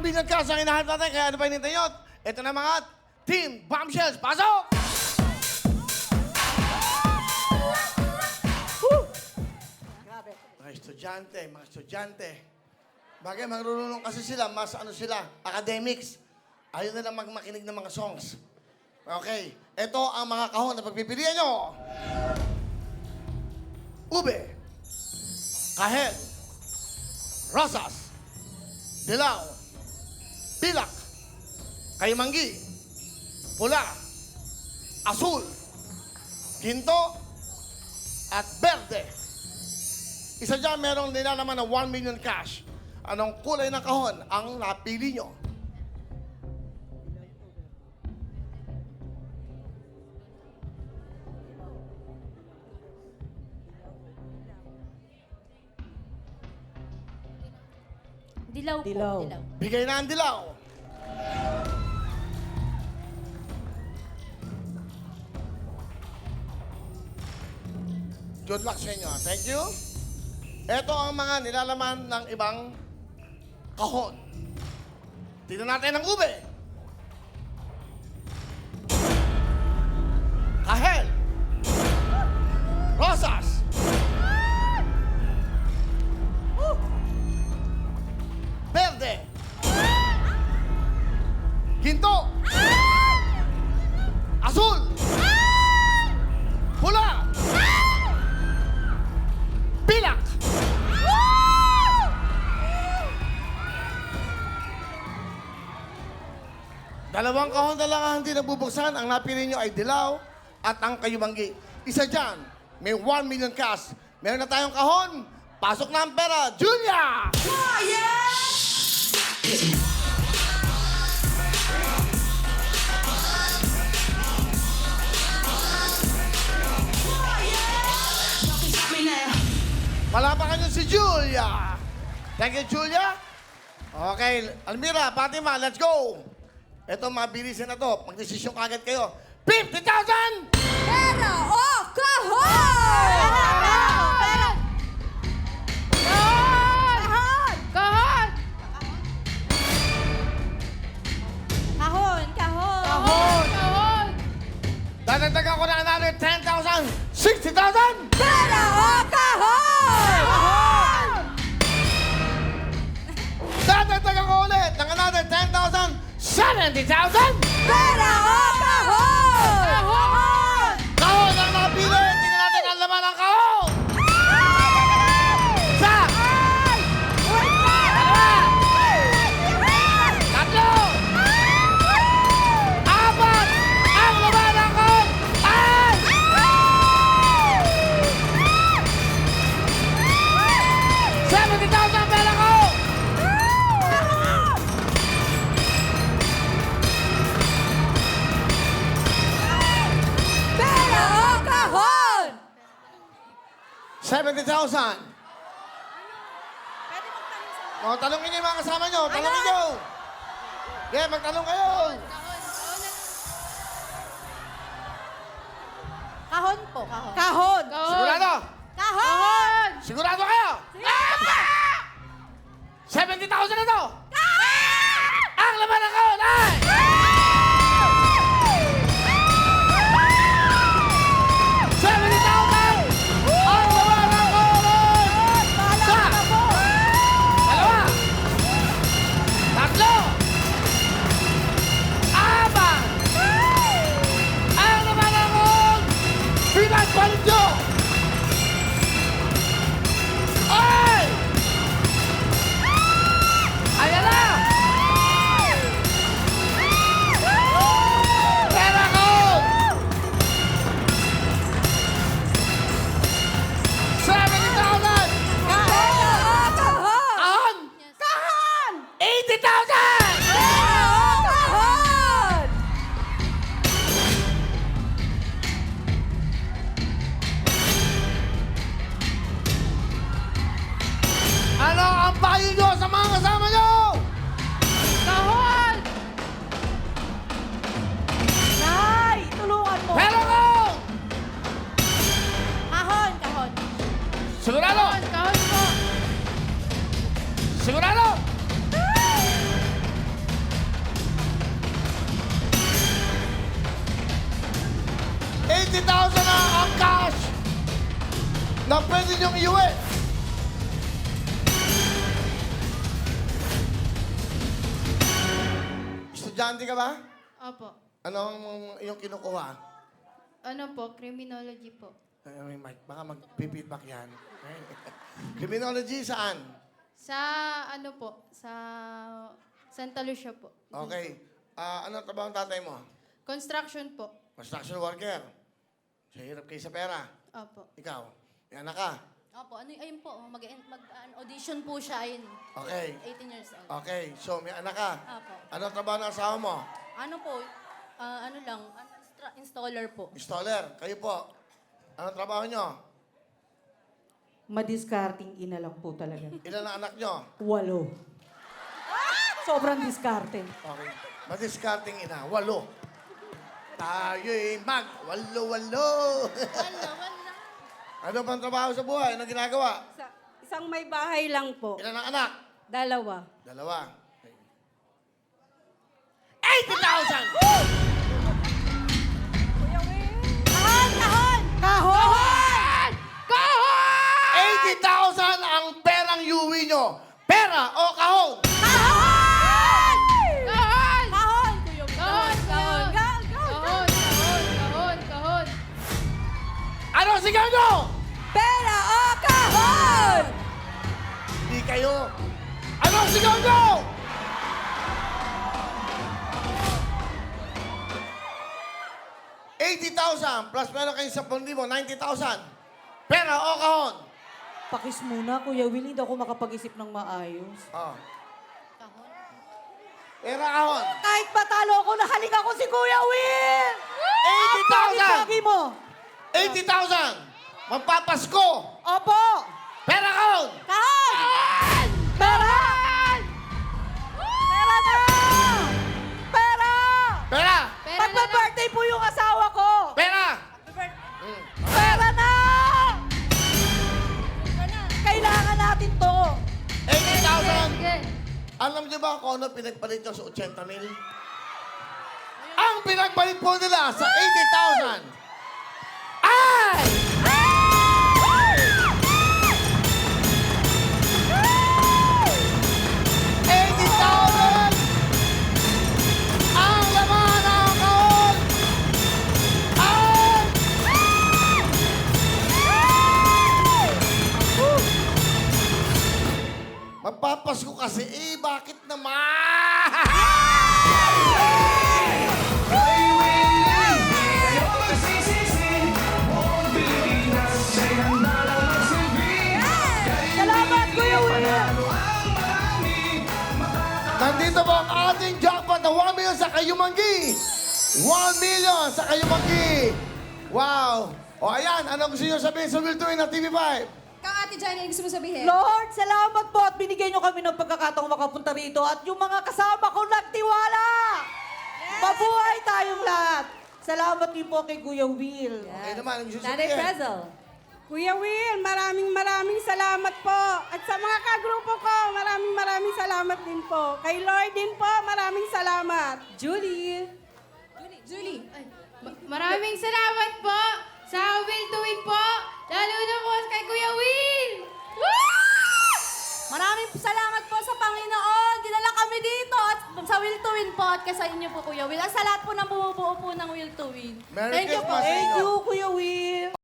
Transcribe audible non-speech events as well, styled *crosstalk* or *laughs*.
billion cash ang hinahanap natin. Kaya ano pa hinintay nyo? Ito na mga Team Bombshells. Pasok! Woo! Mga estudyante, mga estudyante. Bagay, marunong kasi sila, mas ano sila, academics. Ayaw nilang magmakinig ng mga songs. Okay, ito ang mga kahon na pagpipilian nyo. Ube, kahel, rosas, dilaw, pilak, kaymanggi, pula, asul, ginto, at berde. Isa dyan merong nilalaman ng 1 million cash. Anong kulay ng kahon ang napili nyo? Dilaw po. Dilaw. Dilaw. Bigay na ang dilaw. Good luck sa inyo. Thank you. Ito ang mga nilalaman ng ibang kahon. Tingnan natin ang ube. Dalawang kahon ang hindi nabubuksan. Ang napili nyo ay dilaw at ang kayumanggi. Isa dyan, may 1 million cash. Meron na tayong kahon. Pasok na ang pera. Julia! Palapakan nyo si Julia. Thank you, Julia. Okay, Almira, Fatima, let's go. Ito, mabilisin na to. Magdesisyon kagad kayo. 50,000! Pera o kahon! Pera! Kahon! Kahon! Kahon! Kahon! Kahon! Kahon! Dadagdagan ko na another 10,000! 60,000! Pera o kahon! Kahon! Dadagdagan ko ulit ng another 10,000! 70,000! Pera o kahon! Kahon! Kahon ang napili! Tingnan natin ang laman ng kahon! Isa! Dalawa! Tatlo! Apat! Ang laman ng kahon ay... Seventy thousand 70,000! O, tanongin niyo yung mga kasama niyo. Tanongin niyo! Okay, magtanong kayo! Kahon po, kahon. Kahon! Sigurado? Kahon! Sigurado kayo? 70,000 na to! Ang laman ng kahon ay... payo nyo sa mga kasama nyo! Kahol! Nay, tulungan mo! Meron ko! Kahon, kahon. Sigurado! Kahon, kahon po. Sigurado! Eighty thousand ang cash na pwede niyong iuwi. Estudyante ka ba? Opo. Ano ang iyong kinukuha? Ano po? Criminology po. Ay, ay, Mike, baka mag-feedback yan. *laughs* Criminology saan? Sa ano po? Sa Santa Lucia po. Okay. Ah, ano ang trabaho ng tatay mo? Construction po. Construction worker. Sa hirap kayo sa pera. Opo. Ikaw, may anak ka. Opo, ano, ayun po, mag, mag an- audition po siya, ayun. Okay. 18 years old. Okay, so may anak ka. Opo. Ano ang trabaho ng asawa mo? Ano po, ah, ano lang, ano, instra- installer po. Installer. Kayo po. Ano ang trabaho nyo? Madiskarting ina lang po talaga. *laughs* Ilan ang anak nyo? Walo. Sobrang diskarte. Okay. Madiskarting ina. Walo. Tayo'y mag. Walo, walo. Wala, wala. Ano pang trabaho sa buhay? Ano ginagawa? Sa, isang may bahay lang po. Ilan ang anak? Dalawa. Dalawa. 80,000! $80,000 plus meron kayong 10,000, 90,000. Pera o kahon? Pakis muna, Kuya Will, hindi ako makapag-isip ng maayos. Oh. Pera kahon. Kahit patalo ako, nahalik ako si Kuya Will! 80,000! Pagi mo! 80,000! Magpapasko! Opo! Pera kahon! Kahon! Pera! Pera na! Pera! Pera! Pera. Magpa-birthday po yung asawa 80,000! Alam niyo ba kung ano pinagpalit nyo sa 80 mil? Ang pinagpalit po nila sa 80,000 eh, bakit naman? Salamat, Kuya Will! Nandito po ang ating jackpot na 1 million sa Kayumanggi. 1 million sa Kayumanggi. Wow. O ayan, ano gusto nyo sabihin sa Will Twin na TV5? Ate Johnny, ano gusto mo sabihin? Lord, salamat po at binigyan niyo kami ng pagkakataong makapunta rito at yung mga kasama ko nagtiwala. Mabuhay tayong lahat. Salamat din po kay Kuya Will. Okay naman, ano gusto Nanay sabihin? Prezel. Kuya Will, maraming maraming salamat po. At sa mga kagrupo ko, maraming maraming salamat din po. Kay Lord din po, maraming salamat. Julie. Julie. Ay, ma- maraming salamat po sa Will to Win po. Po, Kuya Will. At sa lahat po ng bumubuo po ng Will to Win. Merry Thank you po. Christmas sa Thank you, Kuya Will.